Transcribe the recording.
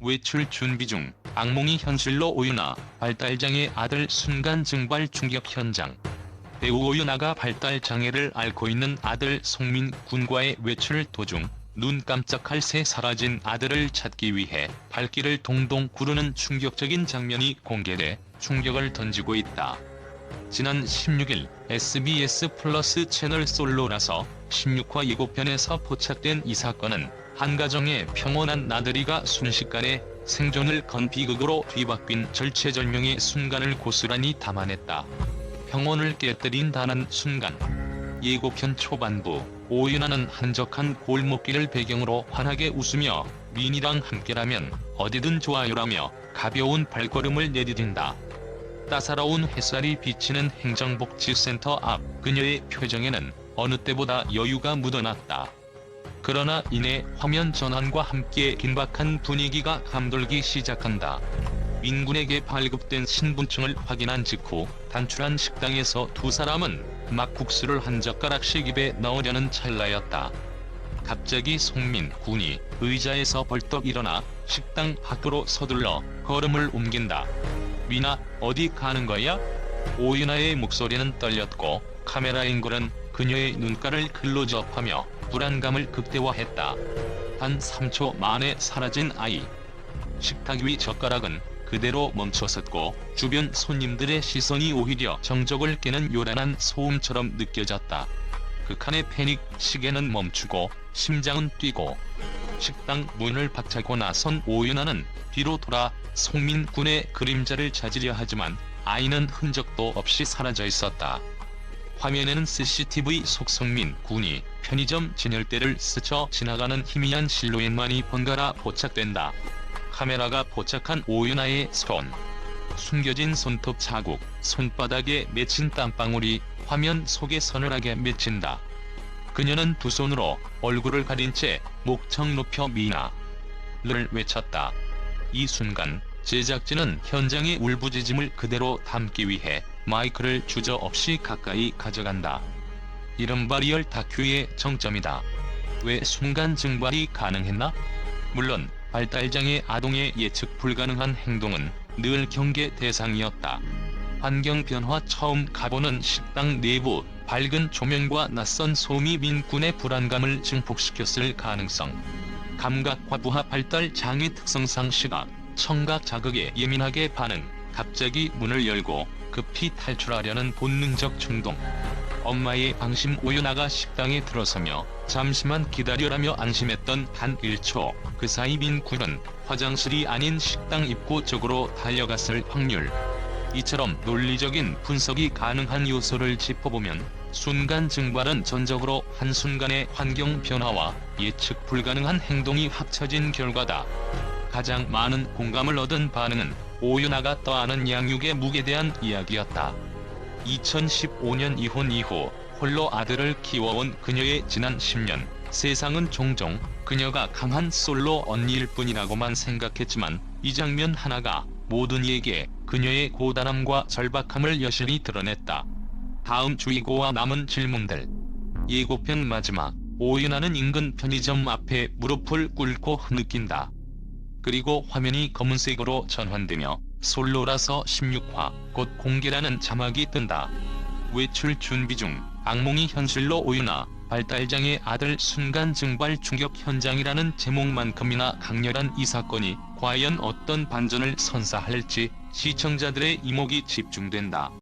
외출 준비 중 악몽이 현실로 오유나 발달장애 아들 순간 증발 충격 현장 배우 오유나가 발달장애를 앓고 있는 아들 송민 군과의 외출 도중 눈 깜짝할 새 사라진 아들을 찾기 위해 발길을 동동 구르는 충격적인 장면이 공개돼 충격을 던지고 있다. 지난 16일 SBS 플러스 채널 솔로라서 16화 예고편에서 포착된 이 사건은 한 가정의 평온한 나들이가 순식간에 생존을 건 비극으로 뒤바뀐 절체절명의 순간을 고스란히 담아냈다. 평온을 깨뜨린 단 한 순간. 예고편 초반부 오윤아는 한적한 골목길을 배경으로 환하게 웃으며 민이랑 함께라면 어디든 좋아요라며 가벼운 발걸음을 내디딘다. 따사로운 햇살이 비치는 행정복지센터 앞 그녀의 표정에는 어느 때보다 여유가 묻어났다. 그러나 이내 화면 전환과 함께 긴박한 분위기가 감돌기 시작한다. 민군에게 발급된 신분증을 확인한 직후 단출한 식당에서 두 사람은 막국수를 한 젓가락씩 입에 넣으려는 찰나였다. 갑자기 송민 군이 의자에서 벌떡 일어나 식당 밖으로 서둘러 걸음을 옮긴다. 미나 어디 가는 거야? 오윤아의 목소리는 떨렸고 카메라 앵글은 그녀의 눈가를 클로즈업하며 불안감을 극대화했다. 단 3초 만에 사라진 아이. 식탁 위 젓가락은 그대로 멈춰섰고 주변 손님들의 시선이 오히려 정적을 깨는 요란한 소음처럼 느껴졌다. 극한의 패닉, 시계는 멈추고 심장은 뛰고 식당 문을 박차고 나선 오윤아는 뒤로 돌아 송민 군의 그림자를 찾으려 하지만 아이는 흔적도 없이 사라져 있었다. 화면에는 CCTV 속성민 군이 편의점 진열대를 스쳐 지나가는 희미한 실루엣만이 번갈아 포착된다. 카메라가 포착한 오윤아의 손. 숨겨진 손톱 자국, 손바닥에 맺힌 땀방울이 화면 속에 서늘하게 맺힌다. 그녀는 두 손으로 얼굴을 가린 채 목청 높여 미나 를 외쳤다. 이 순간 제작진은 현장의 울부짖음을 그대로 담기 위해 마이크를 주저없이 가까이 가져간다. 이른바 리얼 다큐의 정점이다. 왜 순간 증발이 가능했나? 물론 발달장애 아동의 예측 불가능한 행동은 늘 경계 대상이었다. 환경 변화 처음 가보는 식당 내부 밝은 조명과 낯선 소음이 민군의 불안감을 증폭시켰을 가능성. 감각과 부하 발달 장애 특성상 시각, 청각 자극에 예민하게 반응, 갑자기 문을 열고 급히 탈출하려는 본능적 충동. 엄마의 방심 오유나가 식당에 들어서며 잠시만 기다려라며 안심했던 한 1초 그 사이 민군은 화장실이 아닌 식당 입구 쪽으로 달려갔을 확률 이처럼 논리적인 분석이 가능한 요소를 짚어보면 순간 증발은 전적으로 한순간의 환경 변화와 예측 불가능한 행동이 합쳐진 결과다. 가장 많은 공감을 얻은 반응은 오윤아가 떠안은 양육의 무게에 대한 이야기였다. 2015년 이혼 이후 홀로 아들을 키워온 그녀의 지난 10년 세상은 종종 그녀가 강한 솔로 언니일 뿐이라고만 생각했지만 이 장면 하나가 모든 이에게 그녀의 고단함과 절박함을 여실히 드러냈다. 다음 주이고와 남은 질문들 예고편 마지막 오윤아는 인근 편의점 앞에 무릎을 꿇고 흐느낀다. 그리고 화면이 검은색으로 전환되며 솔로라서 16화 곧 공개라는 자막이 뜬다. 외출 준비 중 악몽이 현실로 오유나 발달장애 아들 순간 증발 충격 현장이라는 제목만큼이나 강렬한 이 사건이 과연 어떤 반전을 선사할지 시청자들의 이목이 집중된다.